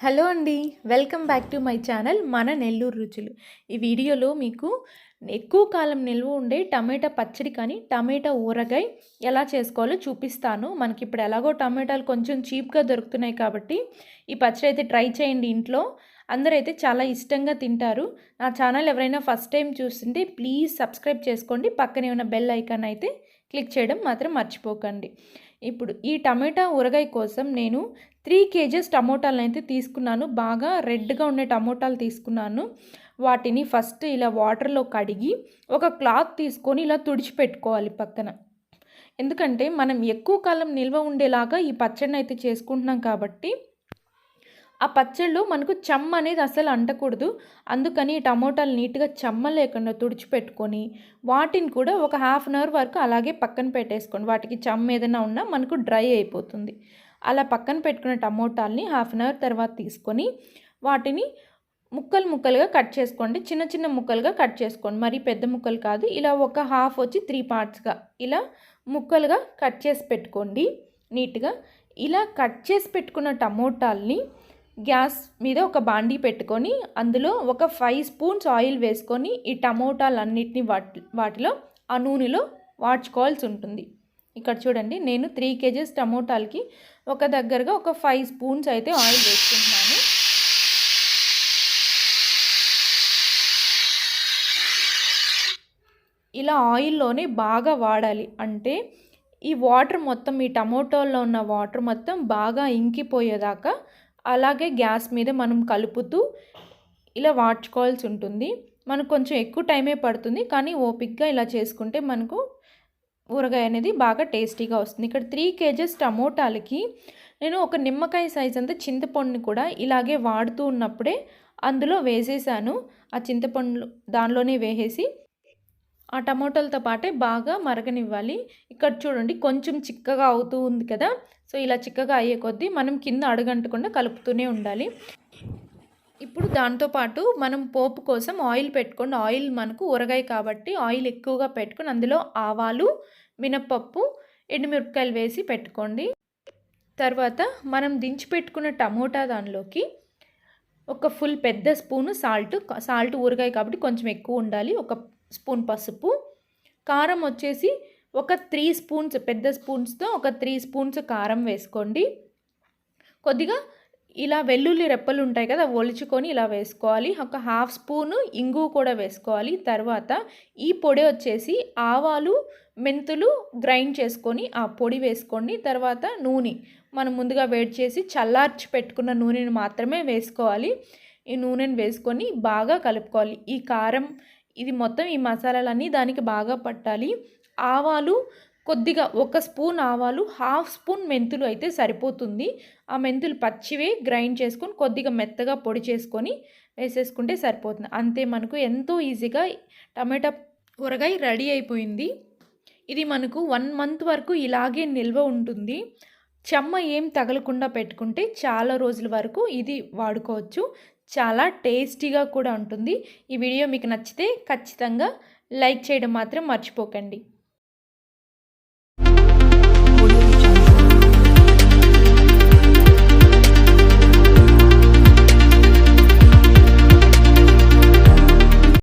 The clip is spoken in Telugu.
హలో అండి welcome back to my channel మన నెల్లూరు రుచులు. ఈ వీడియోలో మీకు ఎక్కువ కాలం నిల్వ ఉండే టమాటా పచ్చడి కానీ టమాటా ఊరగాయ ఎలా చేసుకోవాలో చూపిస్తాను. మనకి ఇప్పుడు ఎలాగో టమాటాలు కొంచెం చీప్గా దొరుకుతున్నాయి కాబట్టి ఈ పచ్చడి అయితే ట్రై చేయండి ఇంట్లో. అందరైతే చాలా ఇష్టంగా తింటారు. నా ఛానల్ ఎవరైనా ఫస్ట్ టైం చూస్తుంటే ప్లీజ్ సబ్స్క్రైబ్ చేసుకోండి. పక్కనే ఉన్న బెల్ ఐకాన్ అయితే క్లిక్ చేయడం మాత్రం మర్చిపోకండి. ఇప్పుడు ఈ టమాటా ఊరగాయ కోసం నేను త్రీ కేజెస్ టమోటాలను అయితే తీసుకున్నాను. బాగా రెడ్గా ఉండే టమోటాలు తీసుకున్నాను. వాటిని ఫస్ట్ ఇలా వాటర్లో కడిగి ఒక క్లాత్ తీసుకొని ఇలా తుడిచిపెట్టుకోవాలి పక్కన. ఎందుకంటే మనం ఎక్కువ కాలం నిల్వ ఉండేలాగా ఈ పచ్చడిని అయితే చేసుకుంటున్నాం కాబట్టి ఆ పచ్చళ్ళు మనకు చెమ్మ అనేది అసలు అంటకూడదు. అందుకని టమోటాలు నీట్గా చెమ్మ లేకుండా తుడిచిపెట్టుకొని వాటిని కూడా ఒక హాఫ్ అన్ అవర్ వరకు అలాగే పక్కన పెట్టేసుకోండి. వాటికి చెమ్మ ఏదైనా ఉన్నా మనకు డ్రై అయిపోతుంది. అలా పక్కన పెట్టుకున్న టమోటాలని హాఫ్ అన్ అవర్ తర్వాత తీసుకొని వాటిని ముక్కలు ముక్కలుగా కట్ చేసుకోండి. చిన్న చిన్న ముక్కలుగా కట్ చేసుకోండి. మరి పెద్ద ముక్కలు కాదు. ఇలా ఒక హాఫ్ వచ్చి త్రీ పార్ట్స్గా ఇలా ముక్కలుగా కట్ చేసి పెట్టుకోండి. నీట్గా ఇలా కట్ చేసి పెట్టుకున్న టమోటాల్ని గ్యాస్ మీద ఒక బాండీ పెట్టుకొని అందులో ఒక ఫైవ్ స్పూన్స్ ఆయిల్ వేసుకొని ఈ టమోటాలన్నిటిని వాటి వాటిలో ఆ నూనెలో వాడ్చుకోవాల్సి ఉంటుంది. ఇక్కడ చూడండి నేను త్రీ కేజెస్ టమోటాలకి ఒక దగ్గరగా ఒక ఫైవ్ స్పూన్స్ అయితే ఆయిల్ వేసుకుంటున్నాను. ఇలా ఆయిల్లోనే బాగా వాడాలి. అంటే ఈ వాటర్ మొత్తం ఈ టమోటోల్లో ఉన్న వాటర్ మొత్తం బాగా ఇంకిపోయేదాకా అలాగే గ్యాస్ మీద మనం కలుపుతూ ఇలా వాడ్చుకోవాల్సి ఉంటుంది. మనకు కొంచెం ఎక్కువ టైమే పడుతుంది. కానీ ఓపిక్గా ఇలా చేసుకుంటే మనకు ఊరగాయ అనేది బాగా టేస్టీగా వస్తుంది. ఇక్కడ త్రీ కేజెస్ టమోటాలకి నేను ఒక నిమ్మకాయ సైజ్ అంతా చింతపండుని కూడా ఇలాగే వాడుతూ ఉన్నప్పుడే అందులో వేసేసాను. ఆ చింతపండు దానిలోనే వేసేసి ఆ టమోటాలతో పాటే బాగా మరగనివ్వాలి. ఇక్కడ చూడండి కొంచెం చిక్కగా అవుతూ ఉంది కదా. సో ఇలా చిక్కగా అయ్యే కొద్దీ మనం కింద అడగంటకుండా కలుపుతూనే ఉండాలి. ఇప్పుడు దాంతోపాటు మనం పోపు కోసం ఆయిల్ పెట్టుకోండి. ఆయిల్ మనకు ఊరగాయ కాబట్టి ఆయిల్ ఎక్కువగా పెట్టుకొని అందులో ఆవాలు మినపప్పు ఎండుమిరపకాయలు వేసి పెట్టుకోండి. తర్వాత మనం దించి పెట్టుకున్న టమోటా దానిలోకి ఒక ఫుల్ పెద్ద స్పూను సాల్ట్ సాల్ట్ ఊరగాయ కాబట్టి కొంచెం ఎక్కువ ఉండాలి. ఒక స్పూన్ పసుపు. కారం వచ్చేసి ఒక త్రీ స్పూన్స్ పెద్ద స్పూన్స్తో ఒక త్రీ స్పూన్స్ కారం వేసుకోండి. కొద్దిగా ఇలా వెల్లుల్లి రెప్పలు ఉంటాయి కదా ఒలుచుకొని ఇలా వేసుకోవాలి. ఒక హాఫ్ స్పూను ఇంగు కూడా వేసుకోవాలి. తర్వాత ఈ పొడి వచ్చేసి ఆవాలు మెంతులు గ్రైండ్ చేసుకొని ఆ పొడి వేసుకోండి. తర్వాత నూనె. మనం ముందుగా వేడి చేసి చల్లార్చి పెట్టుకున్న నూనెని మాత్రమే వేసుకోవాలి. ఈ నూనెని వేసుకొని బాగా కలుపుకోవాలి. ఈ కారం ఇది మొత్తం ఈ మసాలాలన్నీ దానికి బాగా పట్టాలి. ఆవాలు కొద్దిగా ఒక స్పూన్ ఆవాలు హాఫ్ స్పూన్ మెంతులు అయితే సరిపోతుంది. ఆ మెంతులు పచ్చివే గ్రైండ్ చేసుకొని కొద్దిగా మెత్తగా పొడి చేసుకొని వేసేసుకుంటే సరిపోతుంది. అంతే మనకు ఎంతో ఈజీగా టమాటా ఊరగాయ రెడీ అయిపోయింది. ఇది మనకు వన్ మంత్ వరకు ఇలాగే నిల్వ ఉంటుంది. చెమ్మ ఏం తగలకుండా పెట్టుకుంటే చాలా రోజుల వరకు ఇది వాడుకోవచ్చు. చాలా టేస్టీగా కూడా ఉంటుంది. ఈ వీడియో మీకు నచ్చితే ఖచ్చితంగా లైక్ చేయడం మాత్రం మర్చిపోకండి.